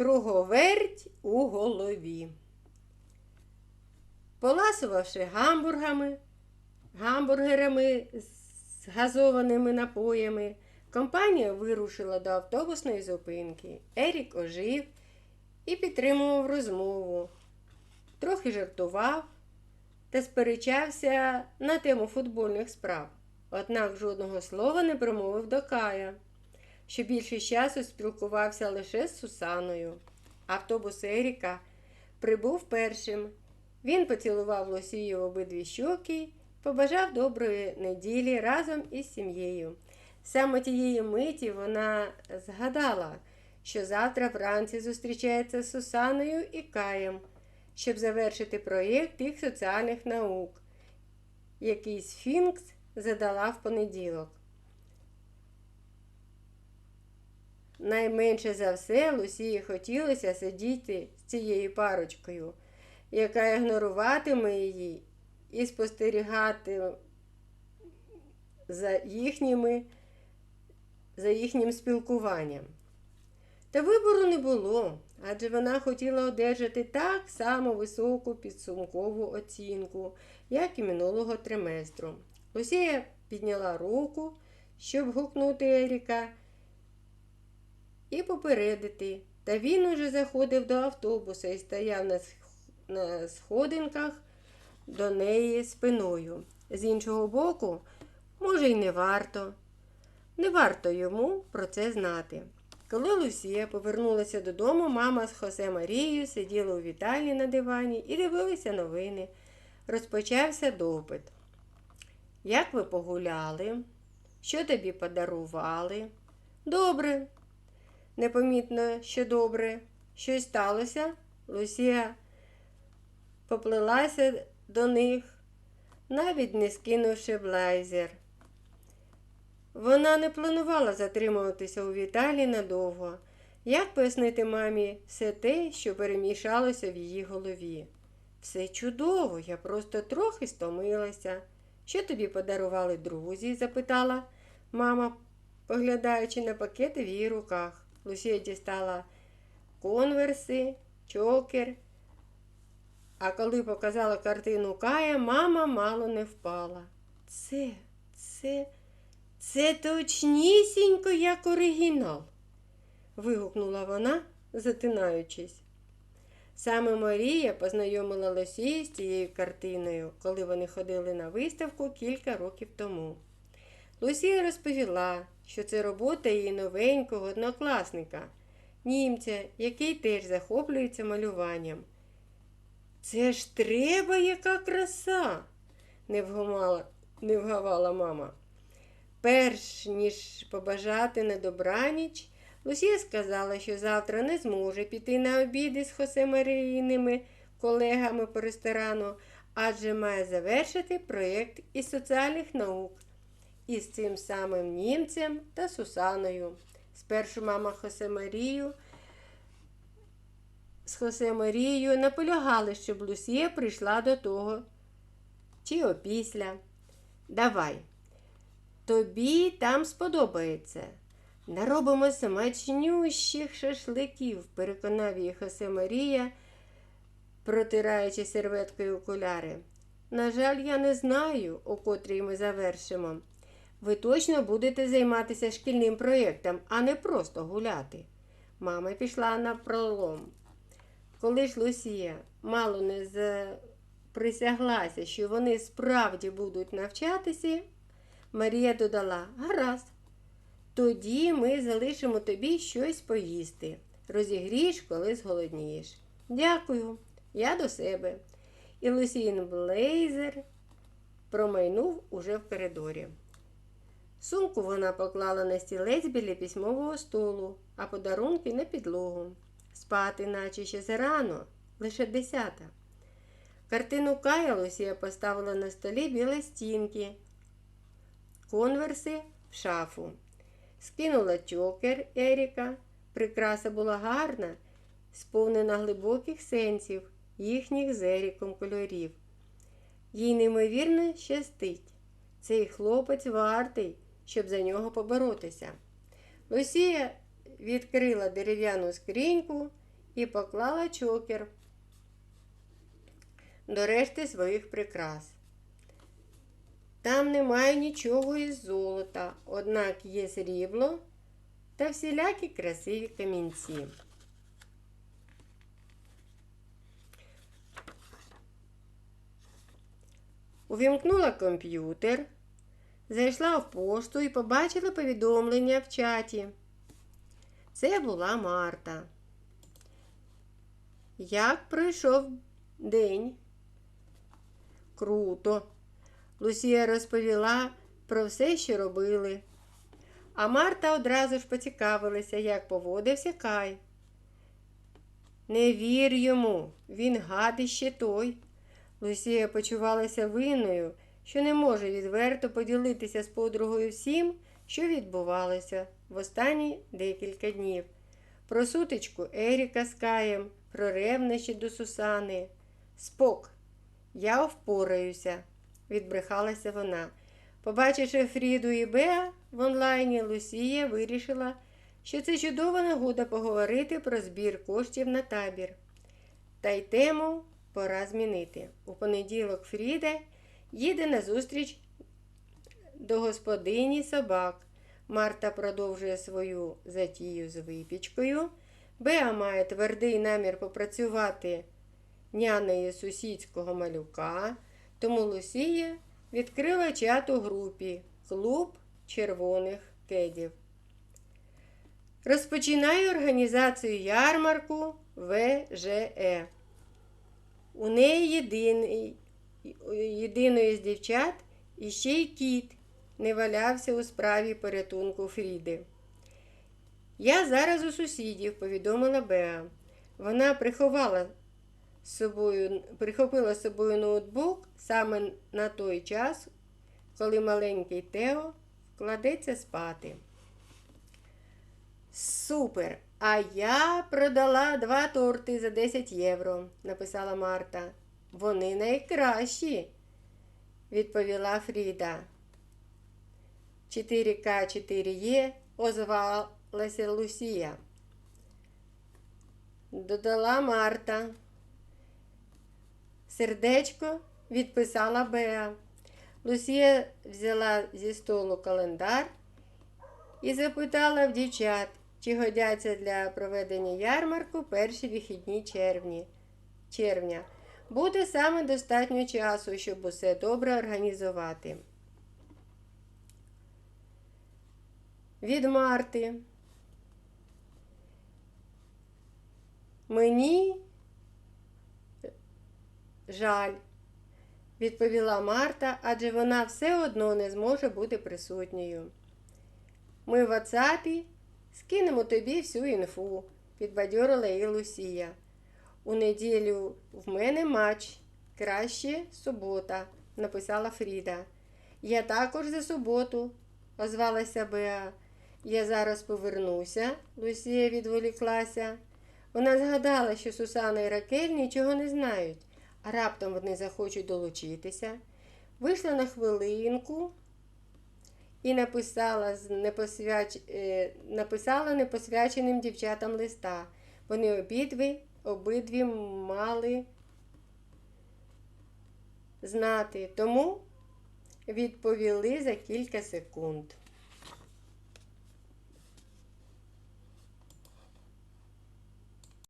Круговерть у голові. Поласувавши гамбургами, гамбургерами з газованими напоями, компанія вирушила до автобусної зупинки. Ерік ожив і підтримував розмову, трохи жартував та сперечався на тему футбольних справ. Однак жодного слова не промовив до Кая, що більше часу спілкувався лише з Сусаною. Автобус Еріка прибув першим. Він поцілував Лосію в обидві щоки, побажав доброї неділі разом із сім'єю. Саме тієї миті вона згадала, що завтра вранці зустрічається з Сусаною і Каєм, щоб завершити проєкт їх соціальних наук, який Сфінкс задала в понеділок. Найменше за все Лусії хотілося сидіти з цією парочкою, яка ігноруватиме її і спостерігати за, їхніми, за їхнім спілкуванням. Та вибору не було, адже вона хотіла одержати так само високу підсумкову оцінку, як і минулого триместру. Лусія підняла руку, щоб гукнути Еріка і попередити. Та він уже заходив до автобуса і стояв на, на сходинках до неї спиною. З іншого боку, може, й не варто. Не варто йому про це знати. Коли Лусія повернулася додому, мама з Хосе Марією сиділи у вітальні на дивані і дивилися новини. Розпочався допит. Як ви погуляли? Що тобі подарували? Добре. Непомітно, що добре. Щось сталося. Лусія поплелася до них, навіть не скинувши блайзер. Вона не планувала затримуватися у Віталії надовго. Як пояснити мамі все те, що перемішалося в її голові? Все чудово, я просто трохи стомилася. Що тобі подарували друзі? запитала мама, поглядаючи на пакети в її руках. Лусія дістала конверси, чокер. А коли показала картину Кая, мама мало не впала. Це, це, це точнісінько, як оригінал, вигукнула вона, затинаючись. Саме Марія познайомила Лосію з цією картиною, коли вони ходили на виставку кілька років тому. Лусія розповіла, що це робота її новенького однокласника, німця, який теж захоплюється малюванням. Це ж треба, яка краса, не не вгавала мама. Перш ніж побажати на добраніч, Лусія сказала, що завтра не зможе піти на обіди з Хосе Марійними колегами по ресторану, адже має завершити проєкт із соціальних наук із цим самим німцем та Сусаною. Спершу мама Хосе Марію з Хосе Марією наполягали, щоб Лусія прийшла до того чи опісля. Давай, тобі там сподобається. Наробимо смачнющих шашликів, переконав її Хосе Марія, протираючи серветкою окуляри. На жаль, я не знаю, у котрій ми завершимо. Ви точно будете займатися шкільним проєктом, а не просто гуляти. Мама пішла на пролом. Коли ж Лусія мало не присяглася, що вони справді будуть навчатися, Марія додала гаразд. Тоді ми залишимо тобі щось поїсти. Розігрієш, коли зголоднієш. Дякую, я до себе. І Лусіїн блейзер промайнув уже в коридорі. Сумку вона поклала на стілець біля письмового столу, а подарунки на підлогу. Спати, наче ще зарано, лише десята. Картину Кая Лусія поставила на столі біля стінки, конверси в шафу. Скинула чокер Еріка. Прикраса була гарна, сповнена глибоких сенсів, їхніх з Еріком кольорів. Їй неймовірно щастить. Цей хлопець вартий, щоб за нього поборотися. Лусія відкрила дерев'яну скриньку і поклала чокер до решти своїх прикрас. Там немає нічого із золота, однак є срібло та всілякі красиві камінці. Увімкнула комп'ютер, зайшла в пошту і побачила повідомлення в чаті. Це була Марта. Як пройшов день? Круто. Лусія розповіла про все, що робили. А Марта одразу ж поцікавилася, як поводився Кай. Не вір йому, він гад іще той. Лусія почувалася винною, що не може відверто поділитися з подругою всім, що відбувалося в останні декілька днів. Про сутичку Еріка з Каєм, про ревнощі до Сусани. Спок, я впораюся, відбрехалася вона. Побачивши Фріду і Беа в онлайні, Лусія вирішила, що це чудова нагода поговорити про збір коштів на табір. Та й тему пора змінити. У понеділок Фріда їде на зустріч до господині собак. Марта продовжує свою затію з випічкою. Беа має твердий намір попрацювати нянею сусідського малюка, тому Лусія відкрила чат у групі Клуб червоних кедів. Розпочинаю організацію ярмарку ВЖЕ. У неї єдиний, єдиної з дівчат іще й кіт не валявся у справі порятунку Фріди. Я зараз у сусідів, повідомила Беа. Вона приховала собою, прихопила з собою ноутбук саме на той час, коли маленький Тео вкладеться спати. Супер! А я продала два торти за 10 євро, написала Марта. Вони найкращі, відповіла Фріда. 4К4Е озвалася Лусія. Додала Марта. Сердечко відписала Беа. Лусія взяла зі столу календар і запитала в дівчат, чи годяться для проведення ярмарку перші вихідні червні. червня. Буде саме достатньо часу, щоб усе добре організувати. Від Марти. Мені жаль, відповіла Марта, адже вона все одно не зможе бути присутньою. Ми в WhatsApp скинемо тобі всю інфу, підбадьорила її Лусія. У неділю в мене матч. Краще субота, написала Фріда. Я також за суботу, озвалася Беа. Я зараз повернуся, Лусія відволіклася. Вона згадала, що Сусана і Ракель нічого не знають, а раптом вони захочуть долучитися. Вийшла на хвилинку і написала, непосвяч... е, написала непосвяченим дівчатам листа. Вони обидві, обидві мали знати, тому відповіли за кілька секунд.